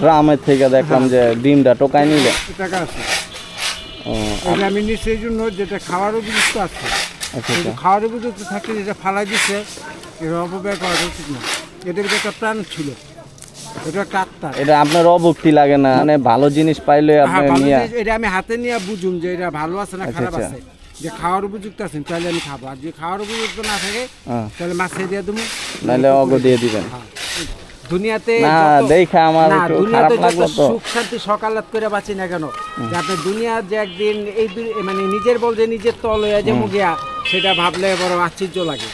ড্রামের থেকে দেখলাম যে ডিমটা টোকাই নিলে। টাকা আছে। আমি নিচ্ছি এই জন্য যেটা খাওয়ার উপযুক্ত আছে আচ্ছা আচ্ছা। খাওয়ার উপযুক্ত থাকলে যেটা ফালাই দিচ্ছে এটা অপব্যয় করা উচিত না। এটার ভিতরে একটা প্রাণ ছিল এটা একটা এটা আপনার অভক্তি লাগে না মানে ভালো জিনিস পাইলে হ্যাঁ, আপনি নিয়ে এটা আমি হাতে নিয়ে বুঝুম যে এটা ভালো আছে না আচ্ছা, খারাপ। আছে। যে খাওয়ার উপযুক্ত আছে তাহলে আমি খাব। আর যে খাওয়ার উপযুক্ত না থাকে হ্যাঁ, তাহলে মাছে দিয়ে দেবো। নাহলে অগ দিয়ে দিবেন। হ্যাঁ। দুনিয়াতে না দেখা আমার একটু খারাপ লাগল তো। সুখ শান্তি সকালাত করে বাঁচি না কেন? যাতে দুনিয়া যে একদিন এই মানে নিজের বল যে নিজের তল হয়ে যে মুগিয়া সেটা ভাবলে বড় আশ্চর্য লাগে।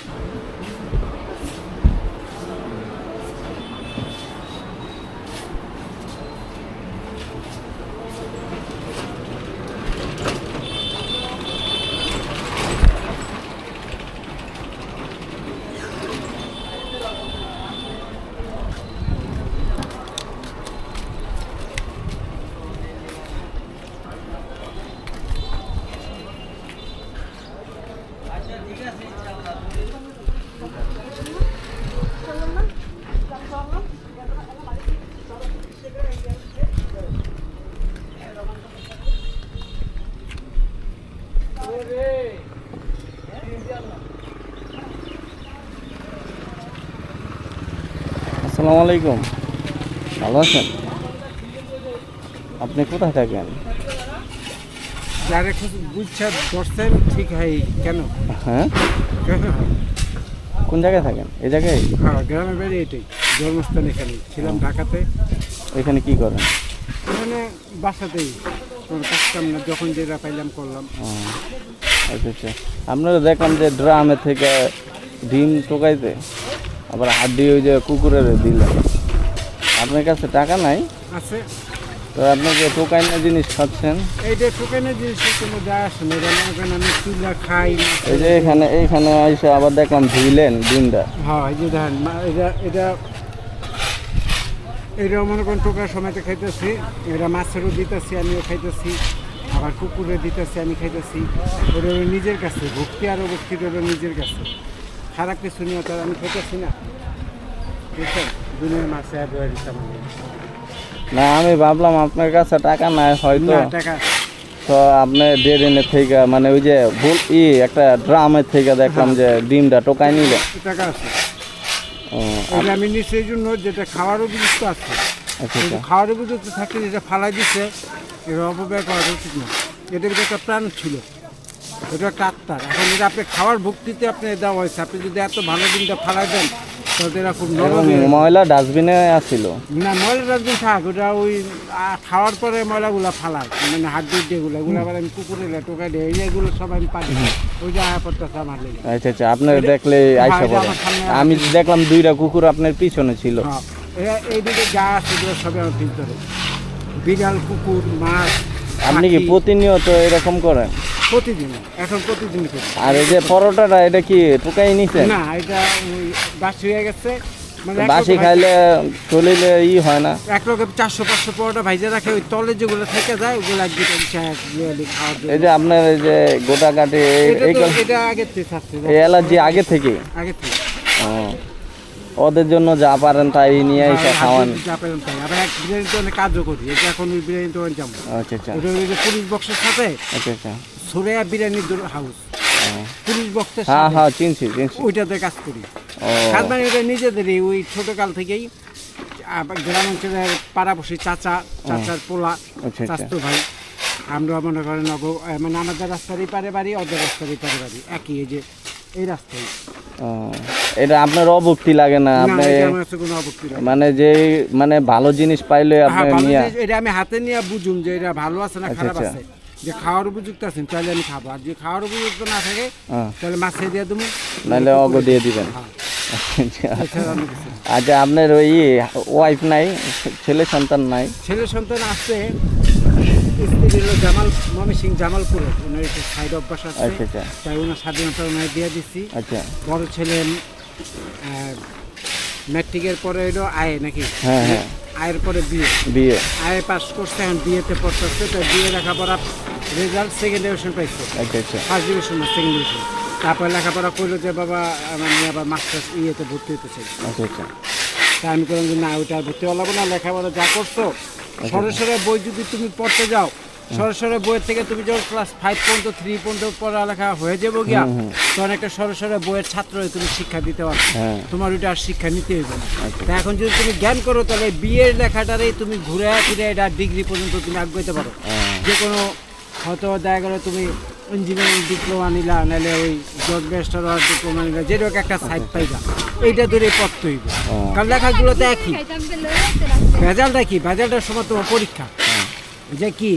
আসসালামু আলাইকুম। ভালো আছেন? আপনি কোথায় থাকেন? যারা বুঝছে ঠিক হয় কেন? হ্যাঁ? কেন জায়গায় থাকেন? এই জায়গায়? হ্যাঁ গ্রামের বাড়ি এটাই জন্মস্থান এখানে ছিলাম ঢাকাতে। এখানে কি করেন? এখানে বাসাতেই কোনো কাজ কাম না যখন যেটা পাইলাম করলাম। আচ্ছা আচ্ছা। আপনারা দেখলাম যে ড্রামে থেকে ডিম টোকাইতে আবার হাড্ডি ওই যে কুকুরের দিলেন আপনার কাছে টাকা নাই? আছে। তো আপনি যে টোকাই না জিনিস খাচ্ছেন? এইটা টোকেনে জিনিসের কোনো যায় আসে না করেন আমি চুলা খাই এই যে এখানে এইখানে এসে আবার দেখলাম ধুইলেন ডিমটা। হ্যাঁ এই যে দেখেন এটা এটা এটা মনে করেন টোকার সময়তে খাইতেছি এটা মাছেরও দিতেছি আমিও খাইতেছি আবার কুকুরে দিতেছি আমি খাইতেছি। ওটা নিজের কাছে ভক্তি আরও ভক্তি ওটা নিজের কাছে। খারাপ কিছু নিয়ে তার আমি খাইতেছি না। বুঝছেন দুনিয়ার মাছে এবার দিতাম আমি। না আমি ভাবলাম আপনার কাছে টাকা নাই হয়তো। টাকা। তো আপনি ডেরিনে থেকে মানে ওই যে ভুল ই একটা ড্রামের থেকে দেখলাম যে ডিমটা টোকাই নিলে। টাকা আছে। আমি নিচ্ছি এই জন্য যেটা খাওয়ার উপযুক্ত আছে। আচ্ছা আচ্ছা। খাওয়ার উপযুক্ত থাকলে যেটা ফালাই দিচ্ছে এটা অপব্যয় করা উচিত না। ভিতরে একটা প্রাণ ছিল। এটা একটা এখন যদি আপনি খাওয়ার ভক্তিতে আপনি দেওয়া হয়েছে। আপনি যদি এত ভালো দিনটা ফালাই দেন তাহলে এরা খুব নরম ময়লা ডাস্টবিনে আসছিল না ময়লা ডাস্টবিন থাক ওটা ওই খাওয়ার পরে ময়লাগুলো ফালায়। মানে হাত দিয়ে যেগুলো এগুলো। আবার আমি কুকুরে টোকা দিই। এই এগুলো সব আমি ওই যে আয়া পড়তেছে আমার লেগে। আচ্ছা আচ্ছা আপনার দেখলে আইসা হ্যাঁ, পড়ে আমি দেখলাম দুইটা কুকুর আপনার পিছনে ছিল। হ্যাঁ এরা এইদিকে যা আছে এগুলো সবই আমার ভিতরে। বিড়াল কুকুর মাছ আপনি কি প্রতিনিয়ত এরকম করেন? প্রতিদিন এখন প্রতিদিন করি আর এই যে পরোটাটা এটা কি টোকাই নিছেন না এটা ওই বাসি হয়ে গেছে। মানে বাসি খাইলে শরীরে ই হয় না? এক লোকে চারশো পাঁচশো পরোটা ভাইজে রাখে ওই তলে যেগুলো থেকে যায় ওগুলো এক দুটো ইচ্ছা খাওয়ার জন্য। এই যে আপনার এই যে গোটা কাটে এটা আগের থেকে এই অ্যালার্জি আগে থেকে? আগে থেকে। ও, ওদের জন্য যা পারেন তাই নিয়ে এসে হ্যাঁ, খাওয়ান। যা পেলাম তাই। আবার এক বিরিয়ানিতে অনেক কাজও করি এটা এখন ওই অনেক যাব। আচ্ছা আচ্ছা। ওটা ওই যে পুলিশ বক্সের সাথে আচ্ছা আচ্ছা। সোরেয়া হাউস পুলিশ বক্সের হ্যাঁ হ্যাঁ চিনছি চিনছি। ওইটাতে কাজ করি। কাজ মানে নিজেদেরই ওই ছোটকাল থেকেই। আবার গ্রাম অঞ্চলের পাড়াপড়শি চাচা চাচার পোলা। চাচতো ভাই। আমরা মনে করেন মানে আমাদের রাস্তারই পারে বাড়ি ওদের রাস্তারই পারে বাড়ি। একই এই যে এই রাস্তায়। এটা আপনার অভক্তি লাগে না আপনি। মানে যে মানে ভালো জিনিস পাইলে হ্যাঁ, আপনি নিয়ে এটা আমি হাতে নিয়ে বুঝুম যে এটা ভালো আছে না আচ্ছা, খারাপ আচ্ছা। আছে। যে খাওয়ার উপযুক্ত আছে তাহলে আমি খাব। আর যে খাওয়ার উপযুক্ত না থাকে হ্যাঁ, তাহলে মাছে দিয়ে দেবো। নাহলে অগ দিয়ে দিবেন। হ্যাঁ, আচ্ছা। আচ্ছা আপনার ওই ওয়াইফ নাই ছেলে সন্তান নাই? ছেলে সন্তান আছে স্ত্রী হলো জামাল মমি সিং জামালপুরে। ওনার একটু সাইড অভ্যাস আছে। তাই ওনার স্বাধীনতা ওনার দিয়ে দিচ্ছি আচ্ছা। বড় ছেলে ম্যাট্রিকের পরে আয়ে নাকি? হ্যাঁ হ্যাঁ। আয়ের পরে বিয়ে বিয়ে আয়ে পাস করছে এখন বিয়েতে পড়তেছে। তাই বিয়ে লেখাপড়া রেজাল্ট সেকেন্ড ডিভিশন পাইছে। আচ্ছা আচ্ছা। ফার্স্ট ডিভিশন না সেকেন্ড ডিভিশন তারপরে লেখাপড়া করল যে বাবা আমার আবার মাস্টার্স ইয়েতে ভর্তি হতে চাই আচ্ছা আচ্ছা। তা আমি করলাম যে না ওইটা ভর্তি হলাম না। লেখাপড়া যা করছ সরাসরি বই যদি তুমি পড়তে যাও সরাসরি বইয়ের থেকে তুমি যখন ক্লাস ফাইভ পর্যন্ত থ্রি পর্যন্ত পড়ালেখা হয়ে যাব গিয়া তখন একটা সরাসরি বইয়ের ছাত্র হয়ে তুমি শিক্ষা দিতে পারবে হ্যাঁ। তোমার ওইটা আর শিক্ষা নিতে হইবে না। তা এখন যদি তুমি জ্ঞান করো তাহলে বিয়ের লেখাটারে তুমি ঘুরে ফিরে এটা ডিগ্রি পর্যন্ত তুমি আগাইতে পারো। হ্যাঁ। যে কোনো হয়তো দেখা গেলো তুমি ইঞ্জিনিয়ারিং ডিপ্লোমা নিলা নাহলে ওই জজ ব্যাস্টার ডিপ্লোমা নিলা যেরকম একটা সাইড পাইবা। এইটা ধরে হইবে। ও। কারণ লেখাগুলো তো একই ভেজালটা কি? ভেজালটার সময় তোমার পরীক্ষা। যে কি?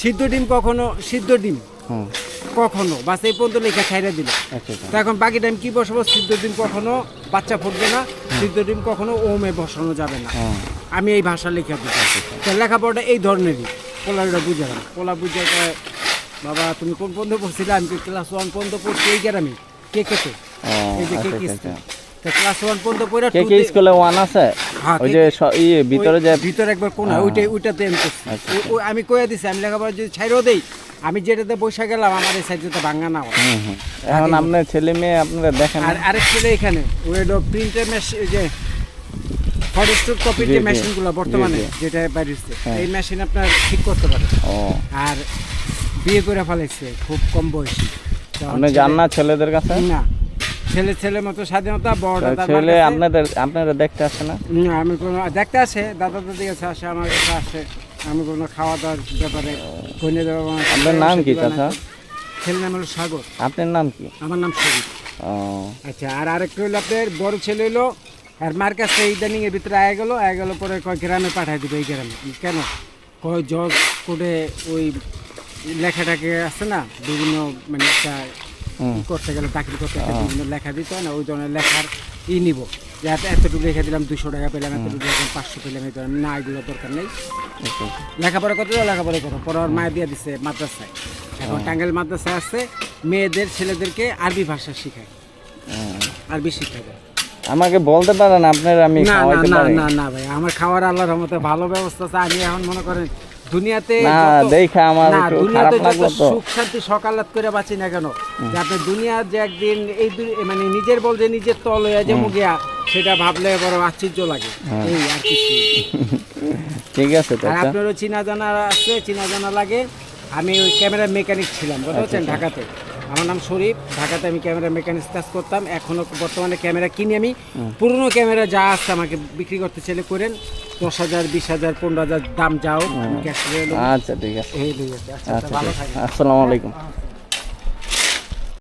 সিদ্ধ ডিম কখনো সিদ্ধ ডিম কখনো বাস এই পর্যন্ত লেখা খাইরা দিল। আচ্ছা আচ্ছা। তো এখন বাকি টাইম কি বসাবো? সিদ্ধ ডিম কখনো বাচ্চা ফুটবে না সিদ্ধ ডিম কখনো ওমে বসানো যাবে না। হ্যাঁ। আমি এই ভাষা লেখা দিচ্ছি। তো লেখাপড়াটা এই ধরনেরই। পোলাটা বুঝে বুঝালাম পোলা বুঝে বাবা তুমি কোন পর্যন্ত পড়ছিলে? আমি ক্লাস ওয়ান পর্যন্ত পড়ছি এই গ্রামে কে কেতে ও এই যে কে কে ক্লাস ওয়ান পর্যন্ত পড়ে কে কে স্কুলে ওয়ান আছে? ওই যে স- ভিতরে যে ভিতরে একবার কোন। ওইটাই ওইটাতে আমি ও- আমি কয়ে দিছি আমি লেখাপড়া যদি ছাইরও দেই আমি যেটাতে বসে গেলাম আমার এই সাইডটাতে ভাঙা না। হুম হুম। এখন আপনার ছেলে মেয়ে আপনারা দেখেন আর আরেক ছেলে এখানে ওই হলো প্রিন্টার মেশিন যে ফটোস্টোর কপির জি, যে মেশিনগুলো বর্তমানে। যেটা বাইরেছে হ্যাঁ। এই মেশিন আপনার ঠিক করতে পারে আর বিয়ে করে ফেলাইছে খুব কম বয়সী। আপনি যান না ছেলেদের কাছে? না। ছেলে ছেলে মতো স্বাধীনতা বড়টা মার ছেলে আপনাদের আপনারা দেখতে আসে না? না, আমি কোনো দেখতে আসে দাদা দাদি কাছে আসে আমার কাছে আসে। আমি কোনো খাওয়া দাওয়ার ব্যাপারে কইনে দেওয়া আপনার নাম কি চাচা? ছেলের নাম হলো সাগর। আপনার নাম কি? আমার নাম শরীফ আচ্ছা আর আরেকটা হইল আপনার বড় ছেলে হইল আর মার কাছে ইদানিং এর ভিতরে আয়া গেল আয়া গেল পরে কয় গ্রামে পাঠাই দিবে এই গ্রামে। কেন? কয় জজ কোর্টে ওই লেখাটাকে আছে না বিভিন্ন মানে একটা করতে গেলে চাকরি করতে গেলে বিভিন্ন লেখা দিতে হয় না ওই ধরনের লেখার ই নিব। যাতে এত- এতটুকু লেখা দিলাম দুশো টাকা পেলাম এতটুকু লেখা পাঁচশো পেলাম এই ধরনের না এগুলো দরকার নেই। লেখাপড়া কত লেখাপড়া করো পরে ওর মায়ের দিয়ে দিছে মাদ্রাসায়। এখন টাঙ্গাইল মাদ্রাসায় আছে মেয়েদের ছেলেদেরকে আরবি ভাষা শেখায়। আরবি শিক্ষা দেয়। আমাকে বলতে পারেন আপনার আমি না না না না না ভাই আমার খাওয়ার আল্লাহর রহমতে ভালো ব্যবস্থা আছে। আমি এখন মনে করেন দুনিয়াতে না দেখা আমার একটু খারাপ লাগল তো। সুখ শান্তি সকালাত করে বাঁচি না কেন? যে আপনি দুনিয়ার যে একদিন এই মানে নিজের বল যে নিজের তল হয়ে যে মুগিয়া সেটা ভাবলে বড় আশ্চর্য লাগে। হ্যাঁ। এই আর কিছু ঠিক আছে আর চাচা আপনারও চিনা জানা আছে চিনা জানা লাগে। আমি ওই ক্যামেরা মেকানিক ছিলাম বুঝতে আচ্ছা, পারছেন? ঢাকাতে। আমার নাম শরীফ ঢাকাতে আমি ক্যামেরা মেকানিক্স কাজ করতাম। এখনও বর্তমানে ক্যামেরা কিনি আমি। পুরনো ক্যামেরা যা আছে আমাকে বিক্রি করতে চাইলে করেন। দশ হাজার বিশ হাজার পনেরো হাজার দাম যাও। আচ্ছা ঠিক আছে। আচ্ছা, আচ্ছা আসসালামু আলাইকুম।